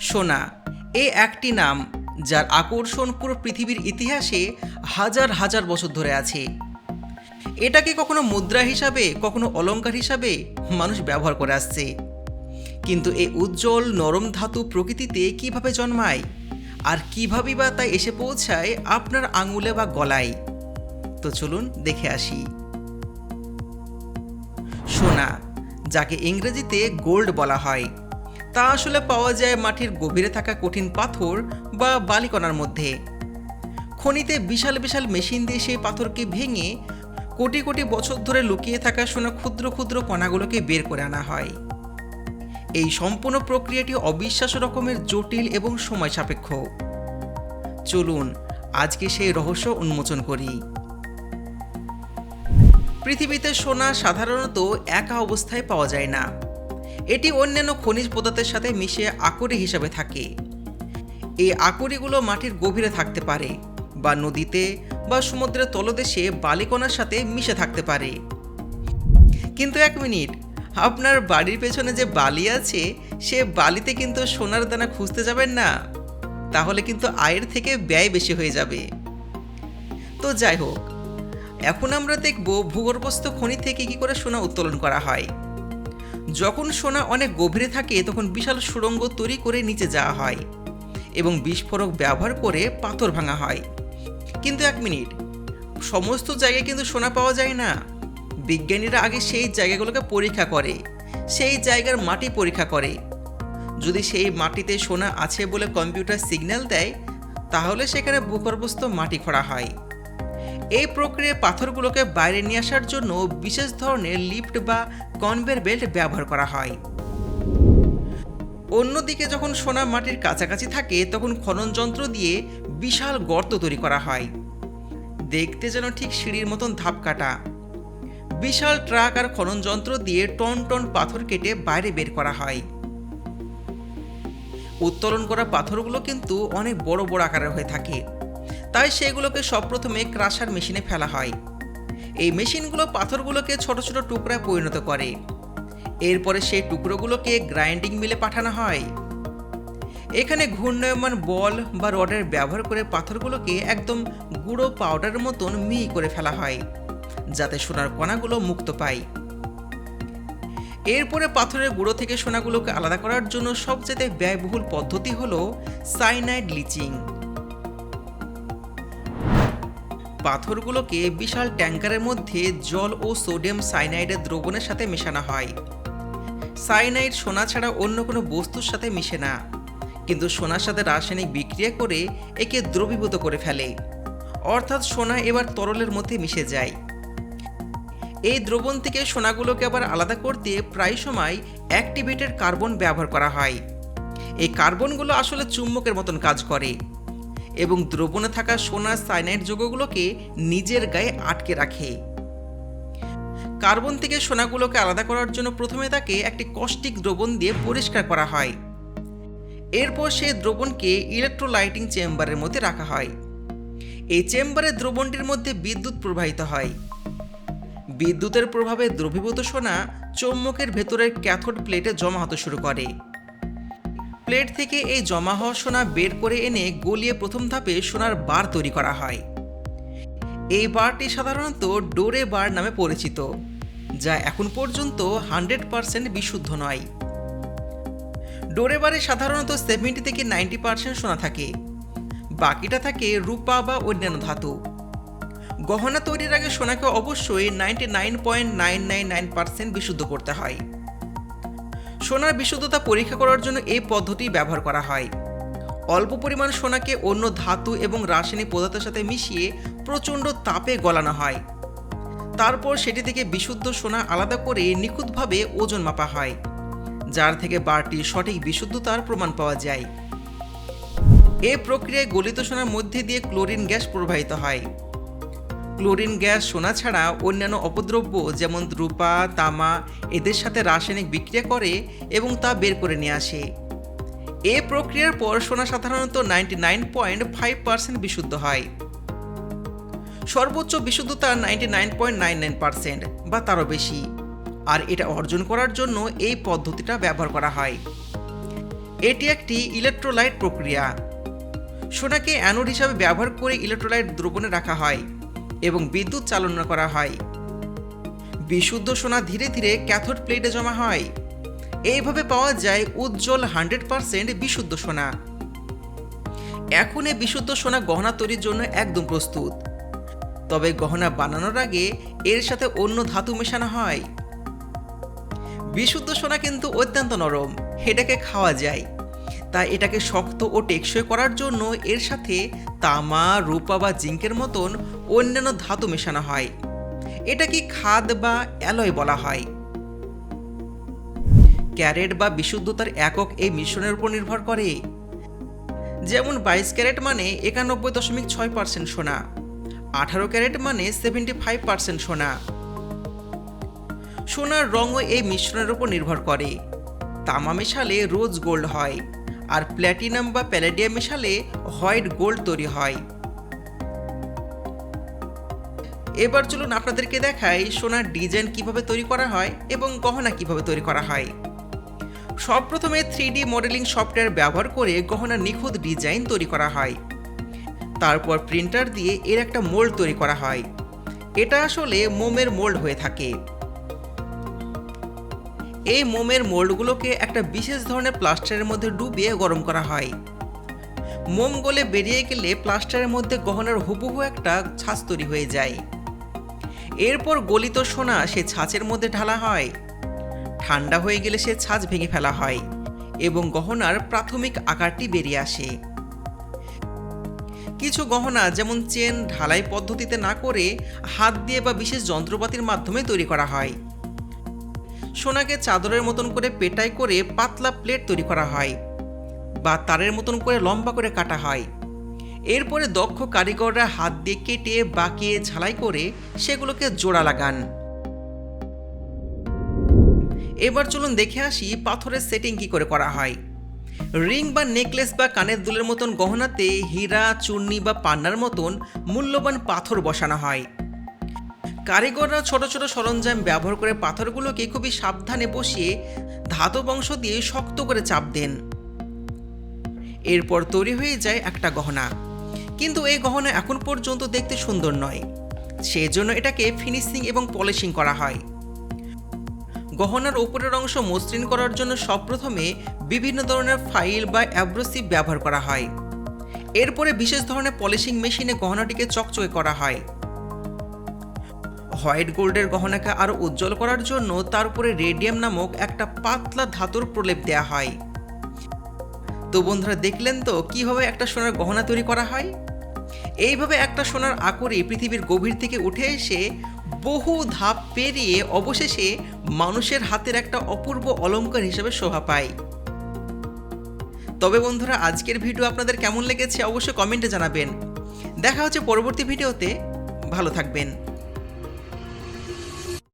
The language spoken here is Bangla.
সোনা। এ একটি নাম, যার আকর্ষণ পুরো পৃথিবীর ইতিহাসে হাজার হাজার বছর ধরে আছে। এটাকে কখনো মুদ্রা হিসাবে, কখনো অলঙ্কার হিসাবে মানুষ ব্যবহার করে আসছে। কিন্তু এই উজ্জ্বল নরম ধাতু প্রকৃতিতে কীভাবে জন্মায়? আর কীভাবে বা তা এসে পৌঁছায় আপনার আঙুলে বা গলায়? তো চলুন দেখে আসি। সোনা, যাকে ইংরেজিতে গোল্ড বলা হয়। তা আসলে পাওয়া যায় মাটির গভীরে থাকা কঠিন পাথর বা বালিকণার মধ্যে। খনিতে বিশাল বিশাল মেশিন দিয়ে সেই পাথরকে ভেঙে কোটি কোটি বছর ধরে লুকিয়ে থাকা সোনা ক্ষুদ্র ক্ষুদ্র কণাগুলোকে বের করে আনা হয়। এই সম্পূর্ণ প্রক্রিয়াটি অবিশ্বাস্য রকমের জটিল এবং সময় সাপেক্ষ। চলুন, আজকে সেই রহস্য উন্মোচন করি। পৃথিবীতে সোনা সাধারণত একা অবস্থায় পাওয়া যায় না। এটি অন্যান্য খনিজ পদার্থের সাথে মিশে আকরি হিসাবে থাকে। এই আকরিগুলো মাটির গভীরে থাকতে পারে বা নদীতে বা সমুদ্রের তলদেশে বালিকণার সাথে মিশে থাকতে পারে। কিন্তু এক মিনিট, আপনার বাড়ির পেছনে যে বালি আছে, সে বালিতে কিন্তু সোনার দানা খুঁজতে যাবেন না। তাহলে কিন্তু আয়ের থেকে ব্যয় বেশি হয়ে যাবে। তো যাই হোক, এখন আমরা দেখব ভূগর্ভস্থ খনি থেকে কি করে সোনা উত্তোলন করা হয়। যখন সোনা অনেক গভীরে থাকে, তখন বিশাল সুড়ঙ্গ তৈরি করে নিচে যাওয়া হয় এবং বিস্ফোরক ব্যবহার করে পাথর ভাঙা হয়। কিন্তু এক মিনিট, সমস্ত জায়গায় কিন্তু সোনা পাওয়া যায় না। বিজ্ঞানীরা আগে সেই জায়গাগুলোকে পরীক্ষা করে, সেই জায়গার মাটি পরীক্ষা করে। যদি সেই মাটিতে সোনা আছে বলে কম্পিউটার সিগন্যাল দেয়, তাহলে সেখানে ভূগর্ভস্থ মাটি খোঁড়া হয়। এই প্রক্রিয়ায় পাথরগুলোকে বাইরে নিয়ে আসার জন্য বিশেষ ধরনের লিফট বা কনভের বেল্ট ব্যবহার করা হয়। অন্যদিকে যখন সোনা মাটির কাছাকাছি থাকে, তখন খনন যন্ত্র দিয়ে বিশাল গর্ত তৈরি করা হয়। দেখতে যেন ঠিক সিঁড়ির মতন ধাপ কাটা। বিশাল ট্রাক আর খনন যন্ত্র দিয়ে টন টন পাথর কেটে বাইরে বের করা হয়। উত্তোলন করা পাথরগুলো কিন্তু অনেক বড় বড় আকারের হয়ে থাকে। তাই সেগুলোকে সবপ্রথমে ক্রাশার মেশিনে ফেলা হয়। এই মেশিনগুলো পাথরগুলোকে ছোট ছোট টুকরায় পরিণত করে। এরপরে সেই টুকরোগুলোকে গ্রাইন্ডিং মিলে পাঠানো হয়। এখানে ঘূর্ণায়মান বল বা রডের ব্যবহার করে পাথরগুলোকে একদম গুঁড়ো পাউডারের মতন মিহি করে ফেলা হয়, যাতে সোনার কণাগুলো মুক্ত পায়। এরপরে পাথরের গুঁড়ো থেকে সোনাগুলোকে আলাদা করার জন্য সবচেয়ে ব্যয়বহুল পদ্ধতি হলো সাইনাইড লিচিং পাথরগুলোকে বিশাল ট্যাঙ্কারের মধ্যে জল ও সোডিয়াম সাইনাইডের দ্রবণের সাথে মেশানো হয়। সাইনাইড সোনা ছাড়া অন্য কোনো বস্তুর সাথে মিশে না, কিন্তু সোনার সাথে রাসায়নিক বিক্রিয়া করে একে দ্রবীভূত করে ফেলে। অর্থাৎ সোনা এবার তরলের মধ্যে মিশে যায়। এই দ্রবণ থেকে সোনাগুলোকে আবার আলাদা করতে প্রায় সময় অ্যাক্টিভেটেড কার্বন ব্যবহার করা হয়। এই কার্বনগুলো আসলে চুম্বকের মতন কাজ করে। এবং দ্রবণে থাকা সোনা সাইনাইড যৌগগুলোকে নিজের গায়ে আটকে রাখে। কার্বন থেকে সোনাগুলোকে আলাদা করার জন্য প্রথমে তাকে একটি কষ্টিক দ্রবণ দিয়ে পরিষ্কার করা হয়। এরপর সেই দ্রবণকে ইলেকট্রোলাইটিং চেম্বারের মধ্যে রাখা হয়। এই চেম্বারে দ্রবণটির মধ্যে বিদ্যুৎ প্রবাহিত হয়। বিদ্যুতের প্রভাবে দ্রবীভূত সোনা চৌম্বকের ভেতরের ক্যাথোড প্লেটে জমা হতে শুরু করে। প্লেট থেকে এই জমা হওয়া সোনা বের করে এনে গলিয়ে প্রথম ধাপে সোনার বার তৈরি করা হয়। এই বারটি সাধারণত ডোরে বার নামে পরিচিত, যা এখন পর্যন্ত হান্ড্রেড পারসেন্ট বিশুদ্ধ নয়। ডোরে বারে সাধারণত সেভেন্টি থেকে নাইনটি পার্সেন্ট সোনা থাকে। বাকিটা থাকে রূপা বা অন্যান্য ধাতু। গহনা তৈরির আগে সোনাকে অবশ্যই ninety nine point nine nine nine percent বিশুদ্ধ করতে হয়। সোনার বিশুদ্ধতা পরীক্ষা করার জন্য এই পদ্ধতি ব্যবহার করা হয়। অল্প পরিমাণ সোনাকে অন্য ধাতু এবং রাসায়নিক পদার্থের সাথে মিশিয়ে প্রচণ্ড তাপে গলানো হয়। তারপর সেটি থেকে বিশুদ্ধ সোনা আলাদা করে নিখুঁতভাবে ওজন মাপা হয়, যার থেকে বারটির সঠিক বিশুদ্ধতার প্রমাণ পাওয়া যায়। এ প্রক্রিয়ায় গলিত সোনার মধ্যে দিয়ে ক্লোরিন গ্যাস প্রবাহিত হয়। ক্লোরিন গ্যাস, সোনা ছাড়া অন্যান্য অপদ্রব্য যেমন রূপা, তামা এদের সাথে রাসায়নিক বিক্রিয়া করে এবং তা বের করে নিয়ে আসে। এ প্রক্রিয়ার পর সোনা সাধারণত ninety nine point five percent বিশুদ্ধ হয়। সর্বোচ্চ বিশুদ্ধতা ninety nine point nine nine percent বা তারও বেশি। আর এটা অর্জন করার জন্য এই পদ্ধতিটা ব্যবহার করা হয়। এটি একটি ইলেকট্রোলাইট প্রক্রিয়া। সোনাকে অ্যানোড হিসাবে ব্যবহার করে ইলেকট্রোলাইট দ্রবণে রাখা হয়। এবং বিদ্যুৎ চালনা করা হয়। বিশুদ্ধ সোনা ধীরে ধীরে ক্যাথোড প্লেটে জমা হয়। এইভাবে পাওয়া যায় উজ্জ্বল হান্ড্রেড পারসেন্ট বিশুদ্ধ সোনা। এখন এই বিশুদ্ধ সোনা গহনা তৈরির জন্য একদম প্রস্তুত। তবে গহনা বানানোর আগে এর সাথে অন্য ধাতু মেশানো হয়। বিশুদ্ধ সোনা কিন্তু অত্যন্ত নরম এটাকে খাওয়া যায়। তাই এটাকে শক্ত ও টেকসই করার জন্য এর সাথে তামা, রূপা বা জিঙ্কের মতন অন্যান্য ধাতু মেশানো হয়। এটা কি খাদ বা অ্যালয় বলা হয়। ক্যারেট বা বিশুদ্ধতার একক এই মিশ্রণের উপর নির্ভর করে। যেমন বাইশ ক্যারেট মানে একানব্বই দশমিক ছয় পার্সেন্ট সোনা, আঠারো ক্যারেট মানে সেভেন্টি ফাইভ পার্সেন্ট সোনা। সোনার রঙও এই মিশ্রণের উপর নির্ভর করে। তামা মেশালে রোজ গোল্ড হয়। আর প্ল্যাটিনাম বা প্যালেডিয়াম মেশালে হোয়াইট গোল্ড তৈরি হয়। এবার চলুন আপনাদেরকে দেখাই সোনার ডিজাইন কীভাবে তৈরি করা হয় এবং গহনা কীভাবে তৈরি করা হয়। সবপ্রথমে থ্রি ডি মডেলিং সফটওয়্যার ব্যবহার করে গহনার নিখুঁত ডিজাইন তৈরি করা হয়। তারপর প্রিন্টার দিয়ে এর একটা মোল্ড তৈরি করা হয়। এটা আসলে মোমের মোল্ড হয়ে থাকে। এই মোমের মোল্ডগুলোকে একটা বিশেষ ধরনের প্লাস্টারের মধ্যে ডুবিয়ে গরম করা হয়। মোম গলে বেরিয়ে গেলে প্লাস্টারের মধ্যে গহনার হুবহু একটা ছাঁচ তৈরি হয়ে যায়। এরপর গলিত সোনা সে ছাঁচের মধ্যে ঢালা হয়। ঠান্ডা হয়ে গেলে সে ছাঁচ ভেঙে ফেলা হয় এবং গহনার প্রাথমিক আকারটি বেরিয়ে আসে। কিছু গহনা যেমন চেন ঢালাই পদ্ধতিতে না করে হাত দিয়ে বা বিশেষ যন্ত্রপাতির মাধ্যমে তৈরি করা হয়। সোনাকে চাদরের মতন করে পেটাই করে পাতলা প্লেট তৈরি করা হয় বা তারের মতন করে লম্বা করে কাটা হয়। এরপরে দক্ষ কারিগররা হাত দিয়ে কেটে, বাঁকিয়ে, ঝালাই করে সেগুলোকে জোড়া লাগান। এবার চলুন দেখে আসি পাথরের সেটিং কি করে করা হয়। রিং বা নেকলেস বা কানের দুলের মতন গহনাতে হীরা চূর্ণি বা পান্নার মতন মূল্যবান পাথর বসানো হয়। কারিগররা ছোট ছোট সরঞ্জাম ব্যবহার করে পাথরগুলোকে খুবই সাবধানে বসিয়ে ধাতব অংশ দিয়ে শক্ত করে চাপ দেন। এরপর তৈরি হয়ে যায় একটা গহনা। কিন্তু এই গহনা এখন পর্যন্ত দেখতে সুন্দর নয়। সেজন্য এটাকে ফিনিশিং এবং পলিশিং করা হয়। গহনার উপরের অংশ মসৃণ করার জন্য সবপ্রথমে বিভিন্ন ধরনের ফাইল বা অ্যাব্রোসিভ ব্যবহার করা হয়। এরপরে বিশেষ ধরনের পলিশিং মেশিনে গহনাটিকে চকচকে করা হয়। হোয়াইট গোল্ডের গহনাকে আরও উজ্জ্বল করার জন্য তার উপরে রেডিয়াম নামক একটা পাতলা ধাতুর প্রলেপ দেয়া হয়। তো বন্ধুরা, দেখলেন তো কীভাবে একটা সোনার গহনা তৈরি করা হয়? এইভাবে একটা সোনার আকরে পৃথিবীর গভীর থেকে উঠে এসে বহু ধাপ পেরিয়ে অবশেষে মানুষের হাতের একটা অপূর্ব অলঙ্কার হিসেবে শোভা পায়। তবে বন্ধুরা, আজকের ভিডিও আপনাদের কেমন লেগেছে অবশ্যই কমেন্টে জানাবেন। দেখা হচ্ছে পরবর্তী ভিডিওতে। ভালো থাকবেন।